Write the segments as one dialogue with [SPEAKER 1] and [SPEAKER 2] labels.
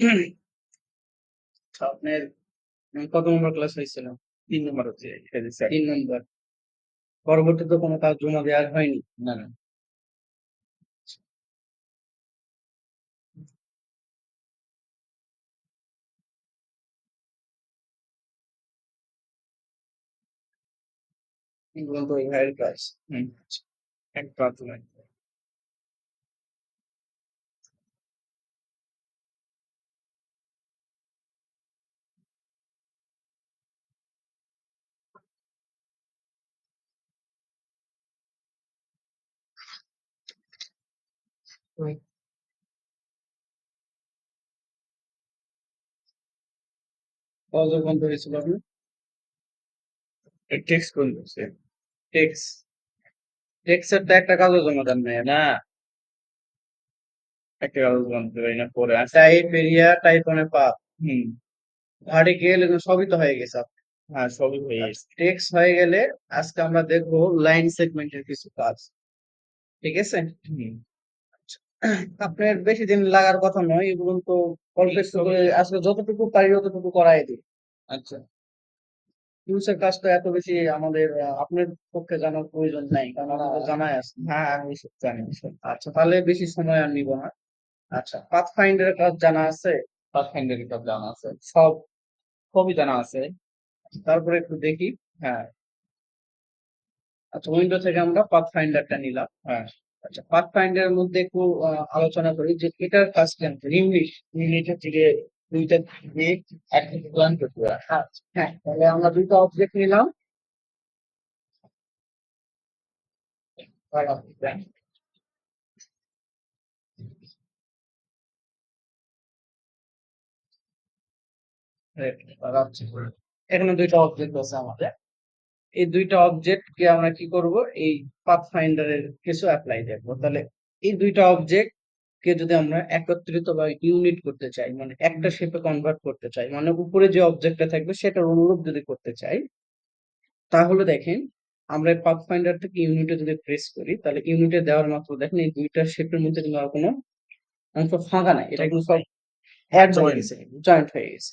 [SPEAKER 1] আচ্ছা, আপনার কত নম্বর ক্লাস হয়েছিল?
[SPEAKER 2] ৩ নম্বর হচ্ছে।
[SPEAKER 1] ৩ নম্বর। পরবর্তীতে কোনো কাজ জমা দেওয়া হয়নি?
[SPEAKER 2] না, না।
[SPEAKER 1] এগুলো তো ভাইয়ের কাজ।
[SPEAKER 2] এক
[SPEAKER 1] হুম। কতদূর পর্যন্ত হয়েছিল আপনার?
[SPEAKER 2] টেক্সট কোন করছে?
[SPEAKER 1] টেক্স। টেক্সের তো একটা কাজও জমা দেন নাই।
[SPEAKER 2] না। একটা কাগজ বানতে পারি না পরে আছে।
[SPEAKER 1] Type area, type on path.
[SPEAKER 2] Hmm.
[SPEAKER 1] Vertical এগুলো সবই তো হয়ে গেছে।
[SPEAKER 2] হ্যাঁ, সবই হয়ে গেছে।
[SPEAKER 1] টেক্স হয়ে গেলে আজকে আমরা দেখব লাইন সেগমেন্টের কিছু কাজ। ঠিক আছে?
[SPEAKER 2] হুম।
[SPEAKER 1] আপনার বেশি দিন লাগার কথা নয়। এগুলো তো অল্প একটু করে আজকে যতটুকু পারি ততটুকু করাই দিই।
[SPEAKER 2] আচ্ছা।
[SPEAKER 1] টুলসের কাজ তো এত বেশি আমাদের আপনার পক্ষে জানার প্রয়োজন নাই। কারণ আমার তো জানাই আছে।
[SPEAKER 2] হ্যাঁ, আমি সব জানি সব।
[SPEAKER 1] আচ্ছা তাহলে বেশি সময় আর নিব না। আচ্ছা পাথফাইন্ডার এর কাজ জানা আছে?
[SPEAKER 2] পাথফাইন্ডার এর কাজ জানা আছে।
[SPEAKER 1] সব
[SPEAKER 2] সবই জানা আছে।
[SPEAKER 1] তারপরে একটু দেখি।
[SPEAKER 2] হ্যাঁ।
[SPEAKER 1] আচ্ছা উইন্ডো থেকে আমরা পাথফাইন্ডারটা নিলাম।
[SPEAKER 2] হ্যাঁ।
[SPEAKER 1] আচ্ছা পাথফাইন্ডার এর মধ্যে একটু আলোচনা করি যে এটার কাজ কি ইউনিট
[SPEAKER 2] ইউনিট হচ্ছে গিয়ে ২ টা একটা প্ল্যান করতে।
[SPEAKER 1] আচ্ছা হ্যাঁ তাহলে আমরা দুইটা অবজেক্ট নিলাম। এখানে দুইটা অবজেক্ট আছে আমাদের। এই দুইটা অবজেক্ট কে আমরা কি করব? এই পাথফাইন্ডার এর কিছু অ্যাপ্লাই দেখব। তাহলে এই দুইটা অবজেক্ট কে যদি আমরা একত্রিত বা ইউনিট করতে চাই, মানে একটা শেপে কনভার্ট করতে চাই, মানে উপরে যে অবজেক্টটা থাকবে সেটার অনুরূপ যদি করতে চাই, তাহলে দেখেন আমরা পাথফাইন্ডার থেকে ইউনিটে যদি প্রেস করি, তাহলে ইউনিটে দেওয়ার মাত্র দেখেন এই দুইটা শেপের মধ্যে কিন্তু আর কোনো অংশ ফাঁকা নাই। এটা কিন্তু সব জয়েন্ট হয়ে গেছে।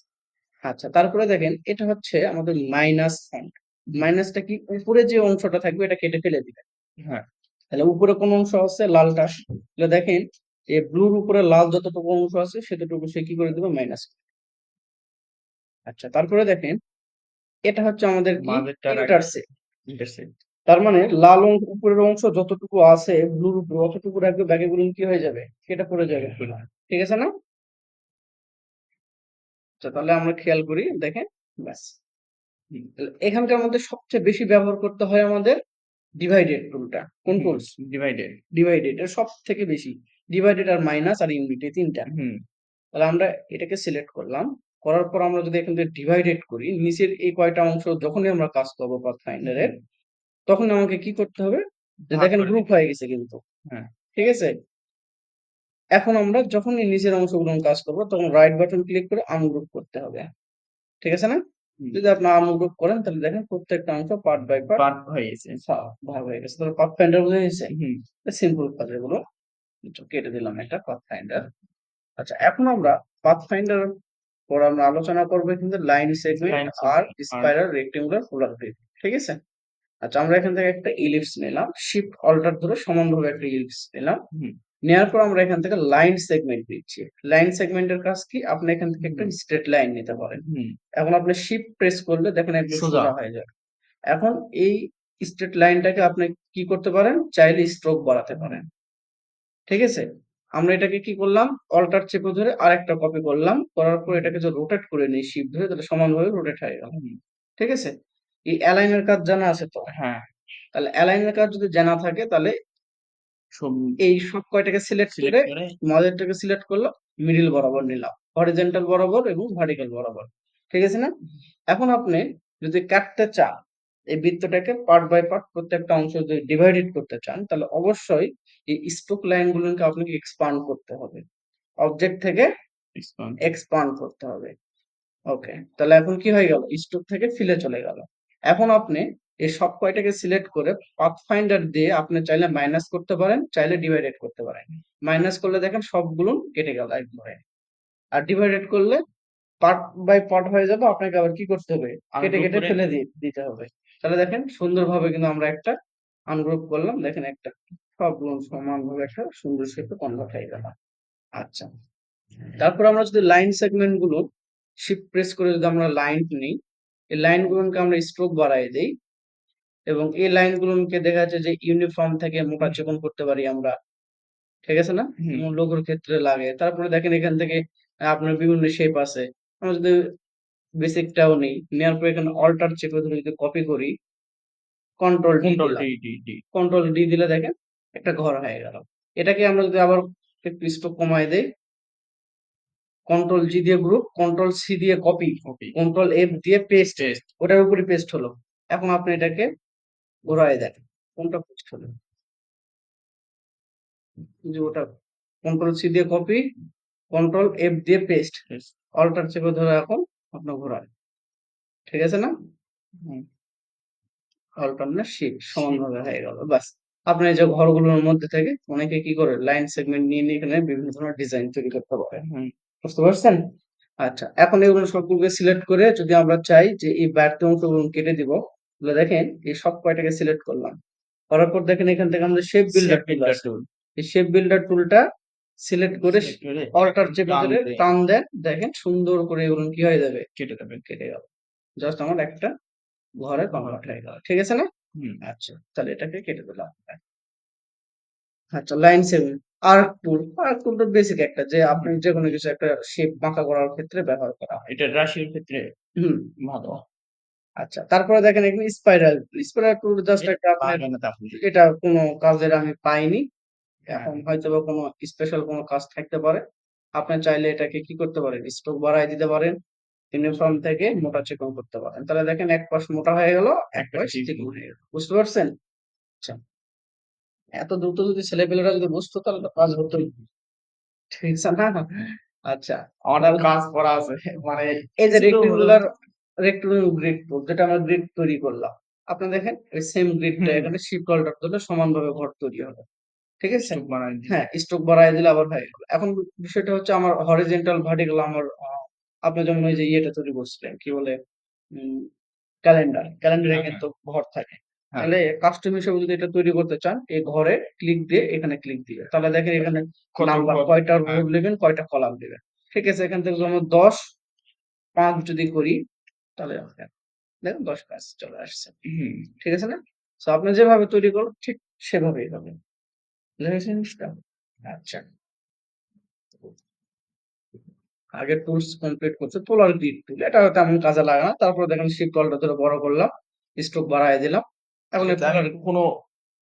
[SPEAKER 1] আচ্ছা তারপরে দেখেন এটা হচ্ছে আমাদের মাইনাস ফন্ট। মাইনাসটা কি? উপরে যে অংশটা থাকবে এটা কেটে ফেলে দিবে
[SPEAKER 2] হ্যাঁ।
[SPEAKER 1] তাহলে উপরে কোন অংশ আছে? লালটা। তাহলে দেখেন এই ব্লুর উপরে লাল যতটুকু অংশ আছে সেতটুকু সে কি করে দিবে? মাইনাস আচ্ছা তারপরে দেখেন এটা হচ্ছে আমাদের ইন্টারসেক্ট। তার মানে লাল অংশ উপরের অংশ যতটুকু আছে ব্লুর উপরে অতটুকু রাখবে বাকিগুলো কি হয়ে যাবে? কেটে পড়ে যাবে। ঠিক আছে না? আচ্ছা তাহলে আমরা খেয়াল করি দেখেন ব্যাস। এখানকার মধ্যে সবচেয়ে বেশি ব্যবহার করতে হয় আমাদের ডিভাইডেড টুলটা। কোন টুলস?
[SPEAKER 2] ডিভাইডেড।
[SPEAKER 1] ডিভাইডেড এর সবথেকে বেশি। ডিভাইডেড আর মাইনাস আর ইউনিট এই ৩ টা।
[SPEAKER 2] হুম।
[SPEAKER 1] তাহলে আমরা এটাকে সিলেক্ট করলাম। করার পর আমরা যদি এখান থেকে ডিভাইডেড করি, নিচের এই কয়টা অংশ যখনই আমরা কাজ করব পাথফাইন্ডার এর, তখন আমাকে কি করতে হবে? দেখেন গ্রুপ হয়ে গেছে কিন্তু।
[SPEAKER 2] হ্যাঁ।
[SPEAKER 1] ঠিক আছে? এখন আমরা যখনই নিচের অংশগুলো কাজ করব তখন রাইট বাটন ক্লিক করে আনগ্রুপ করতে হবে। ঠিক আছে না? যদি আপনি আনগ্রুপ করেন তাহলে দেখেন প্রত্যেকটা অংশ পার্ট বাই পার্ট
[SPEAKER 2] পার্ট হয়ে গেছে।
[SPEAKER 1] ভাগ হয়ে গেছে। তাহলে পাথফাইন্ডার বোঝা গেছে? সিম্পল কাজ এগুলো। কেটে দিলাম এটা পাথফাইন্ডার। আচ্ছা এখন আমরা পাথ ফাইন্ডার পর আমরা আলোচনা করব কিন্তু লাইন সেগমেন্ট আর স্পাইরাল রেক্টেঙ্গুলার পোলার। ঠিক আছে? আচ্ছা আমরা এখান থেকে একটা ইলিপস নিলাম। শিফট অল্টার ধরে সমানভাবে একটা ইলিপস নিলাম। নেওয়ার পর আমরা এখান থেকে লাইন সেগমেন্ট নিচ্ছি। লাইন সেগমেন্টের কাজ কি? আপনি এখান থেকে একটা। স্ট্রেট লাইন নিতে পারেন। এখন আপনি শিফট প্রেস করলে দেখেন একদম
[SPEAKER 2] সোজা।
[SPEAKER 1] হয়ে যাবে। এখন এই স্ট্রেট লাইনটাকে আপনি কি করতে পারেন? চাইলে স্ট্রোক বাড়াতে পারেন। ঠিক আছে? আমরা এটাকে কি করলাম? অল্টার চেপে ধরে আরেকটা কপি করলাম। করার পর এটাকে যদি রোটেট করে নেই শিফট ধরে তাহলে সমানভাবে রোটেট হয়ে গেল। ঠিক আছে? এই অ্যালাইনের কাজ জানা আছে তো?
[SPEAKER 2] হ্যাঁ।
[SPEAKER 1] তাহলে অ্যালাইনের কাজ যদি জানা থাকে তাহলে
[SPEAKER 2] সব
[SPEAKER 1] এই সব কয়টাকে সিলেক্ট করে
[SPEAKER 2] করে
[SPEAKER 1] মাঝেরটাকে সিলেক্ট করল মিডিল বরাবর নিলাম। হরিজন্টাল বরাবর এবং ভার্টিক্যাল বরাবর। ঠিক আছে না? এখন আপনি যদি কাটতে চান, এই বৃত্তটাকে পার্ট বাই পার্ট প্রত্যেকটা অংশ যদি ডিভাইডেড করতে চান, তাহলে অবশ্যই এই স্ট্রোক লাইন গুলোকে আপনাকে এক্সপান্ড করতে হবে। অবজেক্ট থেকে
[SPEAKER 2] এক্সপান্ড।
[SPEAKER 1] এক্সপান্ড করতে হবে। ওকে। তাহলে এখন কি হয়ে গেল? স্ট্রোক থেকে ফিলে চলে গেল। এখন আপনি এই সব কয়টাকে সিলেক্ট করে পাথফাইন্ডার দিয়ে আপনি চাইলে মাইনাস করতে পারেন, চাইলে ডিভাইডেড করতে পারেন। মাইনাস করলে দেখেন সবগুলো কেটে গেল একবারে। আর ডিভাইডেড করলে পার্ট বাই পার্ট হয়ে যাবে আপনাকে আবার কি করতে হবে? কেটে কেটে ফেলে দিতে হবে। তাহলে দেখেন সুন্দরভাবে কিন্তু আমরা একটা আনগ্রুপ করলাম। দেখেন একটা সবগুলো সমানভাবে একটা সুন্দর শেপে কনভার্ট হয়ে গেল। আচ্ছা। তারপর আমরা যদি লাইন সেগমেন্টগুলো শিফট প্রেস করে যদি আমরা লাইন নিই এই লাইন গুলোকে আমরা স্ট্রোক বাড়াই দেই। এবং এই লাইন গুলোকে দেখা যাচ্ছে যে ইউনিফর্ম থেকে মোটা চিকন করতে পারি আমরা। ঠিক আছে না। লোগোর ক্ষেত্রে লাগে। তারপরে দেখেন এখান থেকে আপনার বিভিন্ন শেপ আছে। আমরা যদি বেসিকটাও নেই নেওয়ার পর এখানে অল্টার চেপে ধরে যদি কপি করি control D
[SPEAKER 2] control D D
[SPEAKER 1] control D দিলে দেখেন একটা ঘর হয়ে গেল। এটাকে আমরা যদি আবার একটু স্ট্রোক কমায় দেই কন্ট্রোল জি দিয়ে গ্রুপ কন্ট্রোল সি দিয়ে কপি কন্ট্রোল এফ দিয়ে পেস্ট ওটার উপরে পেস্ট হলো। এখন আপনি এটাকে ঘোরায় দেন কোনটা হলো যে ওটা কন্ট্রোল সি দিয়ে কপি কন্ট্রোল এফ দিয়ে পেস্ট অল্টার চেপে ধরে এখন আপনার ঘোরান ঠিক আছে না? অল্টার না শিফট সমানভাবে হয়ে গেল বাস আপনি এই যে ঘরগুলোর মধ্যে থেকে অনেকে কি করে লাইন সেগমেন্ট নিয়ে নিয়ে এখানে বিভিন্ন ধরনের ডিজাইন তৈরি করতে পারে।
[SPEAKER 2] হুম।
[SPEAKER 1] বুঝতে পারছেন? আচ্ছা এখন এগুলো সবগুলোকে সিলেক্ট করে যদি আমরা চাই যে এই ব্যর্থ অংশগুলো কেটে দিব তাহলে দেখেন এই সব কয়টাকে সিলেক্ট করলাম। করার পর দেখেন এখান থেকে আমাদের শেপ বিল্ডার টুল আছে এই শেপ বিল্ডার টুলটা সিলেক্ট করে অল্টার চেপে
[SPEAKER 2] টান
[SPEAKER 1] ধরে টান দেন দেখেন সুন্দর করে এগুলো কি হয়ে যাবে?
[SPEAKER 2] কেটে দেবে
[SPEAKER 1] কেটে গেল জাস্ট আমার একটা ঘরে কনভার্ট হয়ে গেল। ঠিক আছে না? আচ্ছা তাহলে এটাকে কেটে দিলাম। আচ্ছা line seven arc tool arc tool তো বেসিক একটা যে আপনি যে কোনো কিছু একটা শেপ বাঁকা করার ক্ষেত্রে ব্যবহার করা হয়।
[SPEAKER 2] এটা রাশির ক্ষেত্রে
[SPEAKER 1] হুম।
[SPEAKER 2] ভালো।
[SPEAKER 1] আচ্ছা তারপরে দেখেন এখানে স্পাইরাল স্পাইরাল টুল জাস্ট একটা আপনার এটা কোনো কাজের আমি পাইনি। এখন হয়তো বা কোনো স্পেশাল কোনো কাজ থাকতে পারে। আপনি চাইলে এটাকে কি করতে পারেন? স্ট্রোক বাড়ায় দিতে পারেন। ইউনিফর্ম থেকে মোটা চিকন করতে পারেন। তাহলে দেখেন এক পাশ মোটা হয়ে গেল এক পাশ
[SPEAKER 2] চিকন
[SPEAKER 1] হয়ে গেল। বুঝতে পারছেন? আচ্ছা। এত দ্রুত যদি ছেলেপেলেরা যদি বুঝতো তাহলে তো কাজ হতোই। ঠিক আছে না? আচ্ছা।
[SPEAKER 2] অর্ডার কাজ করা আছে। মানে
[SPEAKER 1] এই যে রেক্টেঙ্গুলার রেক্টেঙ্গুলার গ্রিড টুল যেটা আমরা গ্রিড তৈরি করলাম। আপনি দেখেন এই সেম গ্রিডটা। এখানে শিফট অল্টার দিলে সমানভাবে ঘর তৈরি হবে। ঠিক আছে? হ্যাঁ স্ট্রোক বাড়ায় দিলে আবার হয়ে গেল। এখন বিষয়টা হচ্ছে আমার হরিজেন্টাল ভার্টিক্যাল আমার আপনি যেমন ওই যে ইয়েটা তৈরি করছিলেন কি বলে ক্যালেন্ডার ক্যালেন্ডারে
[SPEAKER 2] হ্যাঁ,
[SPEAKER 1] কিন্তু ঘর থাকে।
[SPEAKER 2] হ্যাঁ।
[SPEAKER 1] তাহলে কাস্টম হিসেবে যদি এটা তৈরি করতে চান এই ঘরে ক্লিক দিয়ে এখানে ক্লিক দিবে। তাহলে দেখেন এখানে নাম্বার কয়টা
[SPEAKER 2] হ্যাঁ।
[SPEAKER 1] রোড নেবেন কয়টা কলাম দিবেন। ঠিক আছে? এখান থেকে যেমন দশ পাঁচ যদি করি তাহলে দেখেন দেখেন দশ কাজ চলে আসছে। ঠিক আছে না? তো আপনি যেভাবে তৈরি করুন ঠিক সেভাবেই হবে। জিনিসটা আচ্ছা। আগে টুলস কমপ্লিট করছে টুল এটা তেমন কাজে লাগে না। তারপরে দেখেন শিফট কলটা ধরে বড় করলাম স্ট্রোক বাড়ায় দিলাম। এখন
[SPEAKER 2] কোনো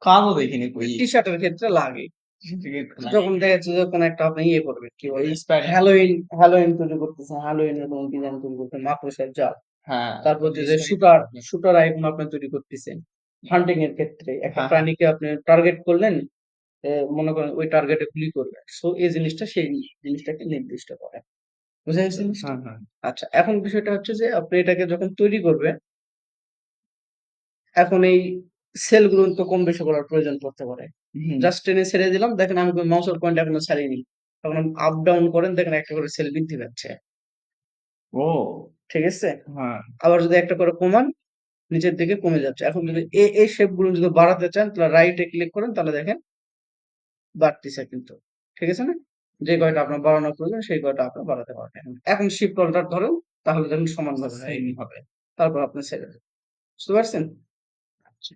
[SPEAKER 2] কাজও দেখিনি
[SPEAKER 1] টি শার্টের ক্ষেত্রে লাগে। যখন দেখা যাচ্ছে যে কোনো একটা আপনি ইয়ে করবেন কি বলে? হ্যালোইন হ্যালোইন তৈরি করতেছেন হ্যালোইন এর কোনো ডিজাইন তৈরি করতেন মাকড়সার জাল।
[SPEAKER 2] হ্যাঁ
[SPEAKER 1] তারপর হচ্ছে যে শুটার শুটার আইকন আপনি তৈরি করতেছেন হান্টিং এর ক্ষেত্রে। একটা
[SPEAKER 2] হ্যাঁ।
[SPEAKER 1] প্রাণীকে আপনি টার্গেট করলেন এ, মনে করেন ওই টার্গেটে গুলি করবে। সো এই জিনিসটা সেই জিনিসটাকে নির্দিষ্ট করে। বুঝা গেছে জিনিসটা?
[SPEAKER 2] হ্যাঁ হ্যাঁ।
[SPEAKER 1] আচ্ছা এখন বিষয়টা হচ্ছে যে আপনি এটাকে যখন তৈরি করবেন এখন এই সেলগুলো তো কম বেশি করার প্রয়োজন পড়তে পারে।
[SPEAKER 2] হুম,
[SPEAKER 1] জাস্ট টেনে ছেড়ে দিলাম দেখেন আমি মাউসের পয়েন্ট এখনও ছাড়িনি। তখন আপ ডাউন করেন দেখেন একটা করে সেল বৃদ্ধি পাচ্ছে।
[SPEAKER 2] ও
[SPEAKER 1] ঠিক আছে?
[SPEAKER 2] হ্যাঁ।
[SPEAKER 1] আবার যদি একটা করে কমান নিচের দিকে কমে যাচ্ছে। এখন যদি এই এই শেপগুলো যদি বাড়াতে চান তাহলে রাইটে ক্লিক করেন তাহলে দেখেন বাড়তিছে কিন্তু। ঠিক আছে না? যে কয়টা আপনার বাড়ানোর প্রয়োজন সেই কয়টা আপনি বাড়াতে পারবেন। এখন শিফট অল্টার ধরেন তাহলে দেখুন সমানভাবে
[SPEAKER 2] হবে।
[SPEAKER 1] তারপর আপনি ছেড়ে দেবেন। বুঝতে পারছেন? আচ্ছা।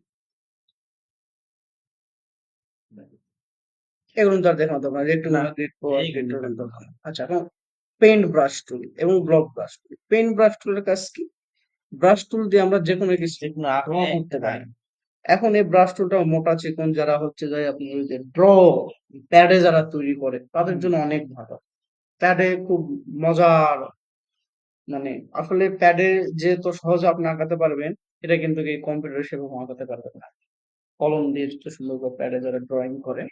[SPEAKER 1] এগুলো তো আর দেখানো
[SPEAKER 2] এইগুলো
[SPEAKER 1] গ্রিড
[SPEAKER 2] দেখানো
[SPEAKER 1] দরকার আচ্ছা এখন পেইন্ট ব্রাশ টুল এবং block brush tool. Paint brush টুলের কাজ কি? ব্রাশ টুল দিয়ে আমরা যে কোনো কিছু
[SPEAKER 2] আপনি
[SPEAKER 1] রং করতে পারি।
[SPEAKER 2] হ্যাঁ,
[SPEAKER 1] এখন এই ব্রাশ টুলটা মোটা চিকন যারা হচ্ছে যে আপনি যে ড্র প্যাডে যারা তৈরি করে তাদের জন্য অনেক ভালো। প্যাডে খুব মজার মানে আসলে প্যাডে যে তো সহজে আপনি আঁকাতে পারবেন এটা কিন্তু এই কম্পিউটার সেভাবে আঁকাতে পারবেন না। কলম দিয়ে যত সুন্দর করে প্যাডে যারা ড্রয়িং করে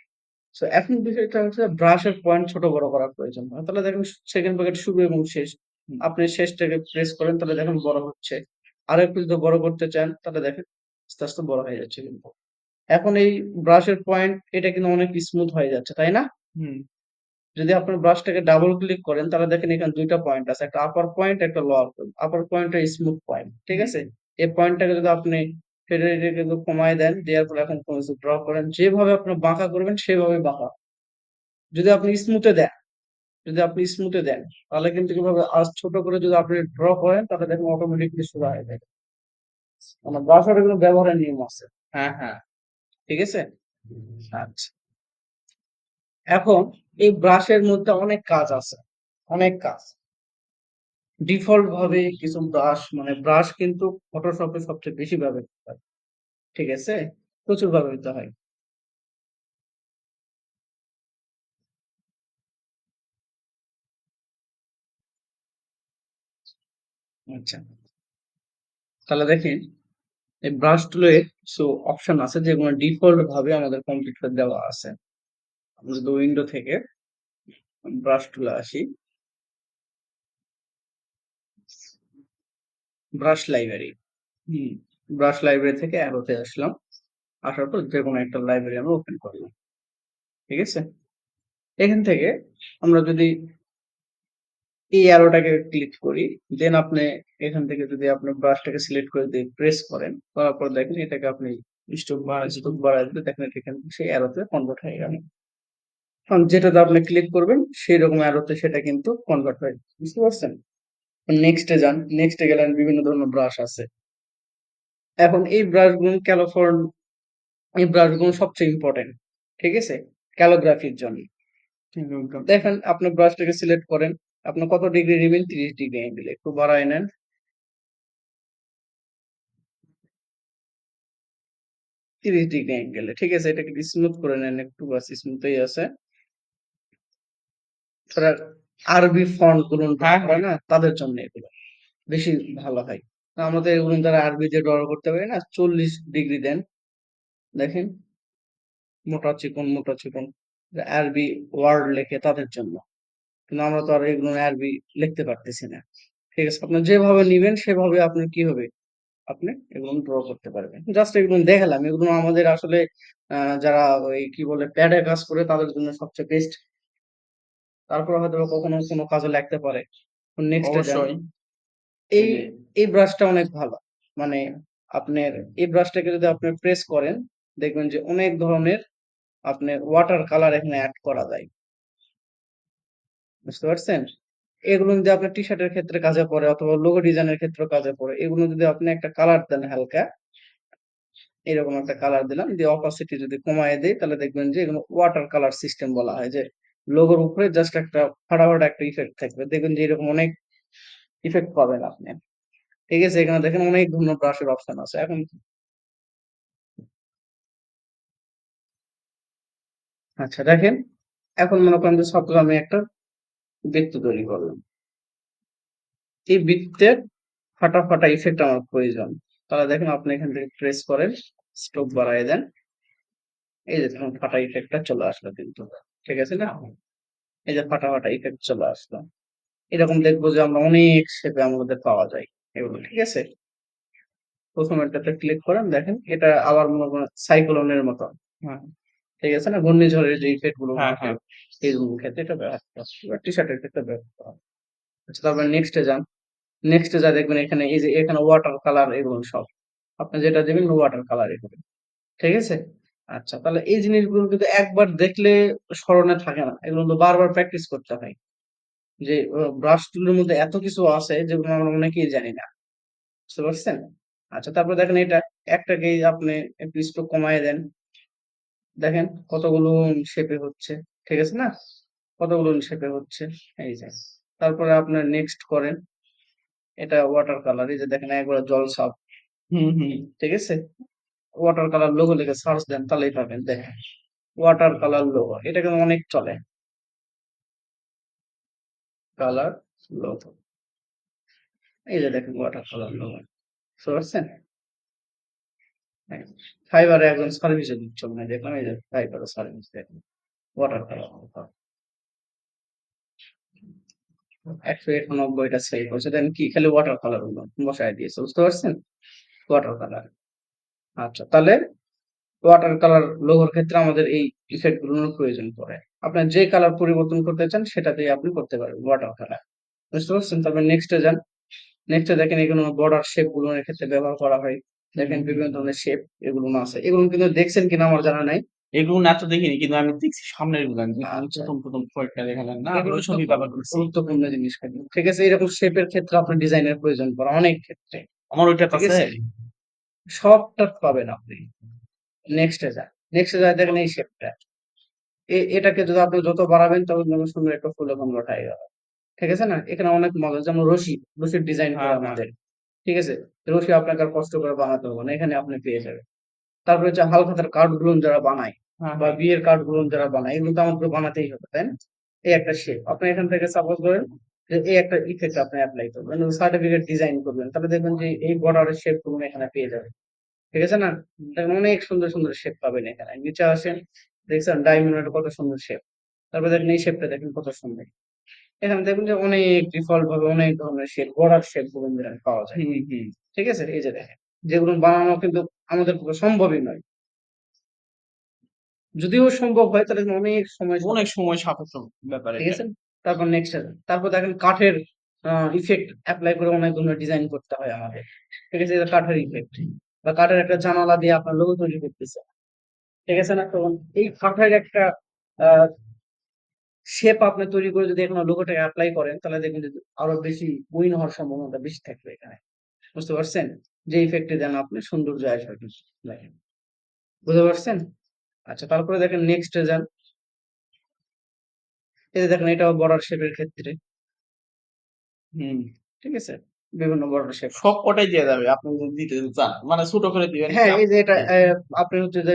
[SPEAKER 1] তো এখন বিষয়টা হচ্ছে ব্রাশের পয়েন্ট ছোট বড় করার প্রয়োজন হয়। তাহলে দেখেন সেকেন্ড প্যাকেট শুরু এবং শেষ। আপনি শেষটাকে প্রেস করেন তাহলে দেখেন বড় হচ্ছে। আর একটু যদি বড় করতে চান তাহলে দেখেন আস্তে আস্তে বড় হয়ে যাচ্ছে কিন্তু। এখন এই ব্রাশের পয়েন্ট এটা কিন্তু অনেক স্মুথ হয়ে যাচ্ছে তাই না?
[SPEAKER 2] হুম।
[SPEAKER 1] যদি আপনি ব্রাশটাকে ডাবল ক্লিক করেন তাহলে দেখেন এখানে দুইটা পয়েন্ট আছে একটা আপার পয়েন্ট একটা লোয়ার পয়েন্ট আপার পয়েন্টটা স্মুথ পয়েন্ট ঠিক আছে? এই পয়েন্টটাকে যদি আপনি ফেডে কিন্তু কমায় দেন দেওয়ার পর এখন ড্র করেন। যেভাবে আপনি বাঁকা করবেন, সেভাবে বাঁকা। যদি আপনি স্মুথে দেন, যদি আপনি স্মুথে দেন, তাহলে কিন্তু কীভাবে আজ ছোট করে যদি আপনি ড্র করেন, তাহলে দেখবেন অটোমেটিকলি শুরু হয়ে যাবে। মানে ব্রাশের কোনো ব্যবহারের নিয়ম আছে।
[SPEAKER 2] হ্যাঁ হ্যাঁ।
[SPEAKER 1] ঠিক আছে? আচ্ছা। এখন এই ব্রাশের মধ্যে অনেক কাজ আছে। অনেক কাজ। ডিফল্ট ভাবে কিছু ব্রাশ মানে ব্রাশ কিন্তু ফটোশপে সবচেয়ে বেশি ব্যবহৃত হয়। ঠিক আছে? প্রচুর ব্যবহৃত হয়। আচ্ছা। তাহলে দেখেন, এই ব্রাশ টুলের কিছু অপশন আছে যেগুলো ডিফল্ট ভাবে আমাদের কম্পিউটার দেওয়া আছে। আমরা যদি উইন্ডো থেকে ব্রাশ টুলে আসি। Brush library hmm brush library থেকে অ্যারোতে আসলাম। আসার পর যে কোনো একটা লাইব্রেরি আমরা ওপেন করলাম। ঠিক আছে? এখান থেকে আমরা যদি এই অ্যারোটাকে ক্লিক করি দেন আপনি এখান থেকে যদি আপনি ব্রাশটাকে সিলেক্ট করে দিয়ে প্রেস করেন, করার পর দেখেন এটাকে আপনি বাড়ায় বাড়ায় দিলে দেখেন এটা এখান থেকে সেই অ্যারোতে কনভার্ট হয়ে গেল। যেটাতে আপনি ক্লিক করবেন সেই রকম অ্যারোতে সেটা কিন্তু কনভার্ট হয়। বুঝতে পারছেন? নেক্সটে যান নেক্সটে গেলেন বিভিন্ন ধরনের ব্রাশ আছে। এখন এই ব্রাশগুলো ক্যালোফর্ন এই ব্রাশগুলো সবচেয়ে ইম্পর্টেন্ট ঠিক আছে? ক্যালোগ্রাফির জন্য। দেখেন আপনি ব্রাশটাকে সিলেক্ট করেন আপনি কত ডিগ্রি নেবেন? তিরিশ ডিগ্রি অ্যাঙ্গেল একটু বাড়ায় নেন। তিরিশ ডিগ্রি অ্যাঙ্গেলে ঠিক আছে? এটাকে স্মুথ করে নেন একটু বাস স্মুথই আছে। আরবি ফন্টগুলো
[SPEAKER 2] হ্যাঁ,
[SPEAKER 1] না তাদের জন্য এগুলো বেশি ভালো হয়। আমাদের এগুলো তারা আরবি দিয়ে ড্র করতে পারে না চল্লিশ ডিগ্রি দেন। দেখেন মোটা চিকন মোটা চিকন আরবি ওয়ার্ড লেখে তাদের জন্য। কিন্তু আমরা তো আর এগুলো আরবি লিখতে পারতেছি না। ঠিক আছে আপনি যেভাবে নিবেন সেভাবে আপনার কি হবে? আপনি এগুলো ড্র করতে পারবেন। জাস্ট এগুলো দেখালাম এগুলো আমাদের আসলে যারা ওই কি বলে প্যাডে কাজ করে তাদের জন্য সবচেয়ে বেস্ট তারপর হয়তো কখনো কোনো কাজে লাগতে পারে। নেক্সট
[SPEAKER 2] অবশ্যই।
[SPEAKER 1] এই এই ব্রাশটা অনেক ভালো। মানে আপনার এই ব্রাশটাকে যদি আপনি প্রেস করেন দেখবেন যে অনেক ধরনের আপনার ওয়াটার কালার এখানে অ্যাড করা যায়। বুঝতে পারছেন? এগুলো যদি আপনার টি শার্টের ক্ষেত্রে কাজে পড়ে অথবা লোগো ডিজাইনের ক্ষেত্রে কাজে পড়ে এগুলো যদি আপনি একটা কালার দেন হালকা এরকম একটা কালার দিলাম দিয়ে অপাসিটি যদি কমায় দেয় তাহলে দেখবেন যে এগুলো ওয়াটার কালার সিস্টেম বলা হয় যে লোগোর উপরে জাস্ট একটা ফাটাফাটা একটা ইফেক্ট থাকবে। দেখবেন যে এরকম অনেক ইফেক্ট পাবেন আপনি। ঠিক আছে, এখানে দেখেন অনেক ধরনের ব্রাশের অপশন আছে। এখন আচ্ছা দেখেন। এখন মনে করেন যে সাপোজ আমি একটা বৃত্ত তৈরি করলাম। এই বৃত্তের ফাটা ফাটা ইফেক্ট আমার প্রয়োজন। তাহলে দেখেন আপনি এখান থেকে প্রেস করেন স্টোক বাড়ায় দেন। এই যে দেখুন ফাটা ইফেক্টটা চলে আসলো কিন্তু। ঠিক আছে না? এই যে ফাটা ফাটা ইফেক্ট চলে আসলো। এরকম দেখব যে আমরা অনেক শেপে আমাদের পাওয়া যায় এগুলো ঠিক আছে? প্রথম একটাতে ক্লিক করেন দেখেন এটা আবার মনে করেন সাইক্লোনের মতো। হ্যাঁ ঠিক আছে না? ঘূর্ণিঝড়ের যে ইফেক্টগুলো
[SPEAKER 2] হ্যাঁ, হ্যাঁ।
[SPEAKER 1] এইগুলোর ক্ষেত্রে এটা ব্যবহার টি শার্টের ক্ষেত্রে ব্যবহার করা। আচ্ছা তারপরে নেক্সটে যান। নেক্সটে যা দেখবেন এখানে এই যে এখানে ওয়াটার কালার এগুলো সব। আপনি যেটা দেবেন ওয়াটার কালার এগুলো ঠিক আছে? আচ্ছা তাহলে এই জিনিসগুলো কিন্তু একবার দেখলে স্মরণে থাকে না। এগুলো তো বারবার প্র্যাকটিস করতে হয়। যে ব্রাশ টুলের মধ্যে এত কিছু আছে যেগুলো আমরা অনেকেই জানি না। বুঝতে পারছেন? আচ্ছা তারপর দেখেন এটা একটাকে আপনি একটু স্ট্রোক কমায় দেন। দেখেন কতগুলো শেপে হচ্ছে, ঠিক আছে না? কতগুলো শেপে হচ্ছে, এই যে। তারপরে আপনার নেক্সট করেন, এটা ওয়াটার কালার এই যে দেখেন একবার জল সাপ
[SPEAKER 2] হুম হুম,
[SPEAKER 1] ঠিক আছে? ওয়াটার কালার লোগো লিখে সার্চ দেন, তাহলেই পাবেন, দেখেন। ওয়াটার কালার লোগো এটা কিন্তু অনেক চলে। কালার লোগো এই যে দেখেন ওয়াটার কালার লোগো বুঝতে পারছেন? ফাইবারে একজন সার্ভিসে দিচ্ছ মানে দেখলাম, এই যে ফাইবার সার্ভিস দেখেন ওয়াটার কালার একশো একানব্বইটা সেভ হয়েছে, দেন কি, খালি ওয়াটার কালারগুলো বসায় দিয়েছে, বুঝতে পারছেন? ওয়াটার কালার আচ্ছা তাহলে ওয়াটার কালার লোগোর ক্ষেত্রে আমাদের এই ইফেক্টগুলোর প্রয়োজন পড়ে। আপনার যে কালার পরিবর্তন করতে চান সেটা দিয়ে আপনি করতে পারবেন ওয়াটার কালার বুঝতে পারছেন? তারপর নেক্সটে যান। নেক্সটে দেখেন এগুলো বর্ডার শেপগুলো এর ক্ষেত্রে ব্যবহার করা হয়। দেখেন বিভিন্ন ধরনের শেপ এগুলো আছে। এগুলো কিন্তু দেখছেন কিনা আমার জানা নাই।
[SPEAKER 2] এগুলো না তো দেখিনি কিন্তু আমি দেখছি সামনেরগুলো।
[SPEAKER 1] আচ্ছা।
[SPEAKER 2] প্রথম প্রথম কয়েকটা দেখালেন না
[SPEAKER 1] এগুলো
[SPEAKER 2] ছবি ব্যবহার করছি।
[SPEAKER 1] গুরুত্বপূর্ণ জিনিস ঠিক আছে এরকম শেপের ক্ষেত্রে আপনার ডিজাইনের প্রয়োজন পড়ে অনেক ক্ষেত্রে।
[SPEAKER 2] আমার ওইটা আছে?
[SPEAKER 1] সবটা পাবেন আপনি। নেক্সটে যান। নেক্সটে যায় দেখেন এই শেপটা এটাকে যদি আপনি যত বাড়াবেন তত যেমন সুন্দর একটা ফুলে কনভার্ট হয়ে। যাবে ঠিক আছে না? এখানে অনেক মজা যেমন রশি। রশির ডিজাইন
[SPEAKER 2] হ্যাঁ, হ্যাঁ।
[SPEAKER 1] আমাদের ঠিক আছে? রশি আপনাকে আর কষ্ট করে বানাতে হবে না। এখানে আপনি পেয়ে যাবেন। তারপরে হচ্ছে হালখাতার কার্ডগুলো যারা বানায়
[SPEAKER 2] হ্যাঁ,
[SPEAKER 1] বা বিয়ের কার্ডগুলো যারা বানায় এগুলো তো আমাদের বানাতেই হবে তাই না? এই একটা শেপ আপনি এখান থেকে সাপোজ ধরেন যে এই একটা ইফেক্ট আপনি অ্যাপ্লাই করবেন। সার্টিফিকেট ডিজাইন করবেন। তাহলে দেখবেন যে এই বর্ডারের শেপগুলো এখানে পেয়ে যাবেন। ঠিক আছে না? অনেক সুন্দর সুন্দর শেপ পাবেন এখানে। নিচে আসেন দেখছেন ডায়মন্ডের কত সুন্দর শেপ তারপর দেখেন এই শেপটা দেখেন কত সুন্দর। এখানে দেখবেন যে অনেক ডিফল্ট ভাবে অনেক ধরনের শেপ বর্ডার শেপগুলো পাওয়া যায়। ঠিক আছে? এই যে দেখেন যেগুলো বানানো কিন্তু আমাদের পক্ষে সম্ভবই নয়। যদিও সম্ভব হয় তাহলে অনেক সময়
[SPEAKER 2] অনেক সময় সাপেক্ষ ব্যাপার
[SPEAKER 1] ঠিক আছে? তারপর নেক্সট তারপর দেখেন কাঠের ইফেক্ট অ্যাপ্লাই করে অনেক ধরনের ডিজাইন করতে হয় আমাদের। ঠিক আছে? এটা কাঠের ইফেক্ট বা কাঠের একটা জানালা দিয়ে আপনার লোগো তৈরি করতেছে। ঠিক আছে না? তো এই কাঠের একটা শেপ আপনি তৈরি করে যদি এখন লোগোটাকে অ্যাপ্লাই করেন, তাহলে দেখবেন যে আরও বেশি উইন হওয়ার সম্ভাবনাটা বেশি থাকবে এখানে। বুঝতে পারছেন? যে ইফেক্টে যেন আপনি সৌন্দর্য আসবে। বুঝতে পারছেন? আচ্ছা তারপরে দেখেন নেক্সটে যান। এই যে দেখেন এটাও বর্ডার শেপের ক্ষেত্রে।
[SPEAKER 2] হুম।
[SPEAKER 1] ঠিক আছে? বিভিন্ন বর্ডার শেপ
[SPEAKER 2] সব কটাই দেওয়া যাবে আপনি যদি দিতে চান। মানে ছোট করে দিবেন
[SPEAKER 1] হ্যাঁ এই যে এটা আপনি হচ্ছে যে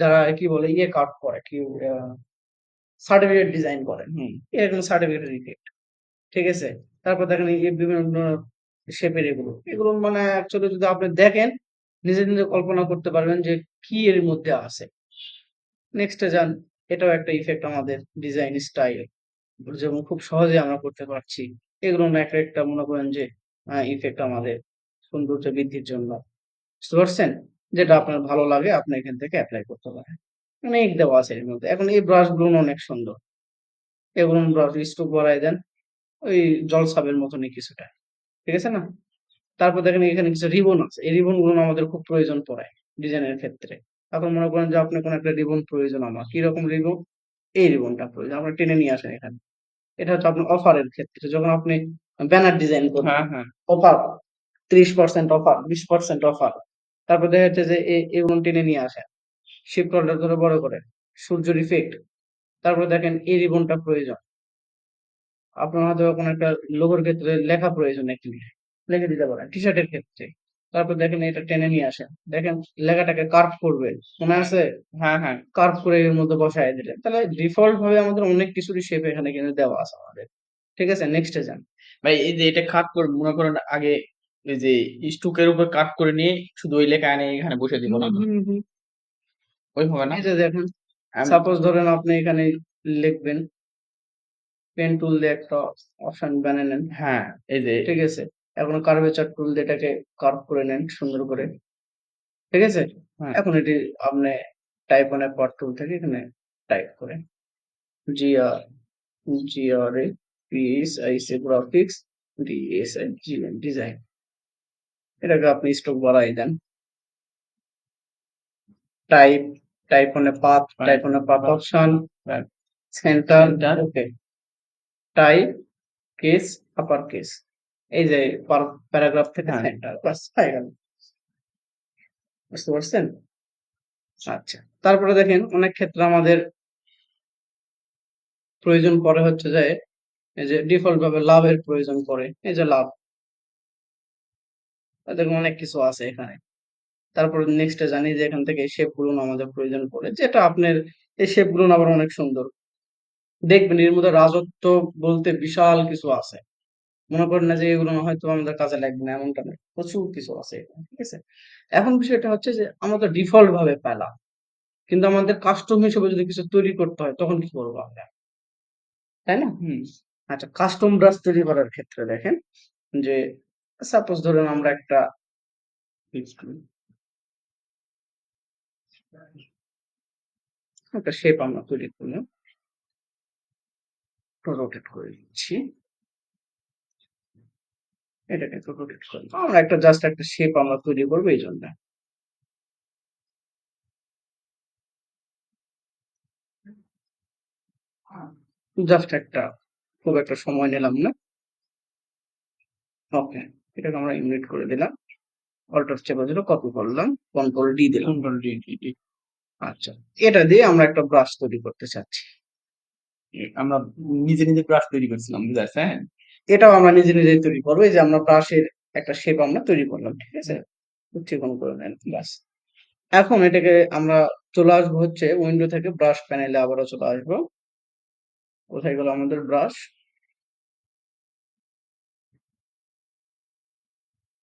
[SPEAKER 1] যারা কি বলে ইয়ে কাট করে কি সার্টিফিকেট ডিজাইন করে।
[SPEAKER 2] হুম।
[SPEAKER 1] এরকম সার্টিফিকেট ইফেক্ট ঠিক আছে? তারপর দেখেন এই বিভিন্ন শেপের এগুলো। এগুলো মানে অ্যাকচুয়ালি যদি আপনি দেখেন নিজে নিজে কল্পনা করতে পারবেন যে কি এর মধ্যে আছে। নেক্সটে যান এটাও একটা ইফেক্ট আমাদের ডিজাইন স্টাইল যেমন খুব সহজে আমরা করতে পারছি। এগুলো না একটা মনে করেন যে ইফেক্ট আমাদের সৌন্দর্য বৃদ্ধির জন্য। বুঝতে পারছেন? যেটা আপনার ভালো লাগে, আপনি এখান থেকে অ্যাপ্লাই করতে পারেন। অনেক দেওয়া আছে এর মধ্যে। এখন এই ব্রাশগুলো অনেক সুন্দর। এগুলো ব্রাশ স্ট্রোক বাড়াই দেন, ওই জল সাবের মতনই কিছুটা। ঠিক আছে না? তারপর দেখেন এখানে কিছু রিবন আছে। এই রিবনগুলো আমাদের খুব প্রয়োজন পড়ে ডিজাইনের ক্ষেত্রে। এখন মনে করেন যে আপনার কোনো একটা রিবন প্রয়োজন আমার। কীরকম রিবন এই রিবনটা প্রয়োজন আপনি টেনে নিয়ে আসেন এখানে। এটা হচ্ছে আপনার অফারের ক্ষেত্রে যখন আপনি ব্যানার ডিজাইন করবেন
[SPEAKER 2] হ্যাঁ হ্যাঁ।
[SPEAKER 1] অফার ত্রিশ পার্সেন্ট অফার বিশ পার্সেন্ট অফার তারপর দেখা যাচ্ছে যে এগুলো টেনে নিয়ে আসেন। শিফট অর্ডার করে বড় করে সূর্যের ইফেক্ট তারপর দেখেন এই রিবনটা প্রয়োজন। আপনার হয়তো কোনো একটা লোগোর ক্ষেত্রে লেখা প্রয়োজন একটি লিখে দিতে পারেন টি শার্টের ক্ষেত্রে। তারপর দেখেন এটা টেনে নিয়ে আসেন দেখেন লেখাটাকে কার্ভ করবে। মনে আছে?
[SPEAKER 2] হ্যাঁ হ্যাঁ
[SPEAKER 1] কার্ভ করে এর মধ্যে বসায় দিলেন তাহলে ডিফল্ট ভাবে আমাদের অনেক কিছুরই শেপ এখানে কিন্তু দেওয়া আছে আমাদের। ঠিক আছে? নেক্সটে যান।
[SPEAKER 2] ভাই এই যে এটা কাট করে মনে করেন আগে এই যে স্টুকের উপর কাট করে নিয়ে শুধু ওই লেখা এনে এখানে বসে দিব না?
[SPEAKER 1] হুম।
[SPEAKER 2] ওইভাবে না?
[SPEAKER 1] এই যে দেখেন সাপোজ ধরেন আপনি এখানে লিখবেন পেন টুল দিয়ে একটা অপশন বানিয়ে নেন।
[SPEAKER 2] হ্যাঁ এই যে
[SPEAKER 1] ঠিক আছে? এখন কার্ভেচার টুল দিয়ে এটাকে কার্ভ করে নেন সুন্দর করে। ঠিক আছে?
[SPEAKER 2] হ্যাঁ।
[SPEAKER 1] এখন এটি আপনি টাইপ অন পট টুল থেকে এখানে টাইপ করেন। G R G R A P S I C graphics D S I G design এটাকে আপনি স্টক বাড়াই দেন। Type type on path type on path option centre. Okay type case upper case এই যে paragraph থেকে
[SPEAKER 2] হ্যাঁ।
[SPEAKER 1] Centre বাস হয়ে গেল। বুঝতে পারছেন? আচ্ছা তারপরে দেখেন অনেক ক্ষেত্রে আমাদের প্রয়োজন পড়ে হচ্ছে যে এই যে ডিফল্ট ভাবে লাভের প্রয়োজন পড়ে এই যে লাভ। দেখুন অনেক কিছু আছে এখানে। তারপরে নেক্সটে জানি যে এখান থেকে শেপগুলো আমাদের প্রয়োজন পড়ে যেটা আপনার এই শেপগুলো আবার অনেক সুন্দর। দেখবেন এর মধ্যে রাজত্ব বলতে বিশাল কিছু আছে। মনে করেন না যে এগুলো হয়তো আমাদের কাজে লাগবে না এমনটা নয় প্রচুর কিছু আছে ঠিক আছে? এখন বিষয়টা হচ্ছে যে আমরা তো ডিফল্ট ভাবে পেলাম। কিন্তু আমাদের কাস্টম হিসেবে যদি কিছু তৈরি করতে হয় তখন কি করব আমরা? তাই না?
[SPEAKER 2] হুম।
[SPEAKER 1] আচ্ছা কাস্টম ব্রাশ তৈরি করার ক্ষেত্রে দেখেন যে সাপোজ ধরেন আমরা একটা একটা শেপ আমরা তৈরি করলাম। রোটেট করে দিচ্ছি। এটাকে রোটেট আমরা একটা জাস্ট একটা শেপ আমরা তৈরি করব এই জন্য। জাস্ট একটা খুব একটা সময় নিলাম না। ওকে এটাকে আমরা ইউনিট করে দিলাম। অল্টার চেপে দিল কপি করলাম কন্ট্রোল ডি দিলাম।
[SPEAKER 2] কন্ট্রোল ডি ডি ডি
[SPEAKER 1] আচ্ছা এটা দিয়ে আমরা একটা ব্রাশ তৈরি করতে চাচ্ছি।
[SPEAKER 2] আমরা নিজে নিজে ব্রাশ তৈরি করছিলাম বুঝা হ্যাঁ?
[SPEAKER 1] এটাও আমরা নিজে নিজেই তৈরি করব। এই যে আমরা ব্রাশের একটা শেপ আমরা তৈরি করলাম ঠিক আছে? চিকন করে নেন ব্রাশ। এখন এটাকে আমরা চলে আসব হচ্ছে উইন্ডো থেকে ব্রাশ প্যানেলে আবারও চলে আসব। কোথায় গেল আমাদের ব্রাশ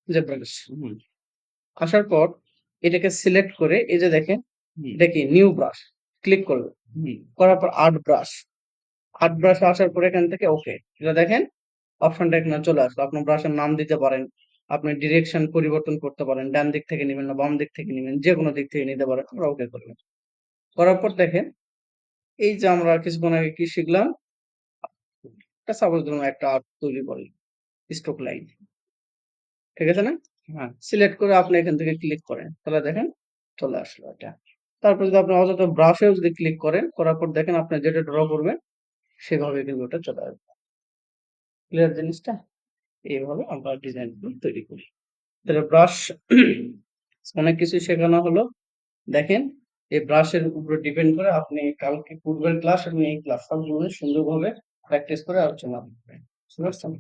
[SPEAKER 1] যে ব্রাশ
[SPEAKER 2] হুম।
[SPEAKER 1] আসার পর এটাকে সিলেক্ট করে এই যে দেখেন এটা কি? নিউ ব্রাশ ক্লিক করবে করার পর আর্ট ব্রাশ আর্ট ব্রাশ আসার পর এখান থেকে ওকে এটা দেখেন অপশনটা এখানে চলে আসলো। আপনি ব্রাশের নাম দিতে পারেন আপনি ডিরেকশন পরিবর্তন করতে পারেন ডান দিক থেকে নেবেন না বাম দিক থেকে নেবেন যে কোনো দিক থেকে নিতে পারেন আমরা ওকে করবেন করার পর দেখেন এই যে আমরা কিছুক্ষণ আগে কি শিখলাম? একটা সাপোজ ধরুন একটা আর্ট তৈরি করি স্ট্রোক লাইন ঠিক আছে না?
[SPEAKER 2] হ্যাঁ।
[SPEAKER 1] সিলেক্ট করে আপনি এখান থেকে ক্লিক করেন। তাহলে দেখেন চলে আসলো এটা। তারপর যদি আপনি অযথা ব্রাশেও যদি ক্লিক করেন করার পর দেখেন আপনি যেটা ড্র করবেন সেভাবে কিন্তু ওটা চলে আসবে। ক্লিয়ার জিনিসটা? এইভাবে আমরা ডিজাইন তৈরি করি। তাহলে ব্রাশ অনেক কিছু শেখানো হলো। দেখেন, এই ব্রাশের উপরে ডিপেন্ড করে আপনি কালকে পূর্বের ক্লাস এবং এই ক্লাস সবগুলো সুন্দরভাবে প্র্যাকটিস করে আলোচনা করবেন। পারছেন?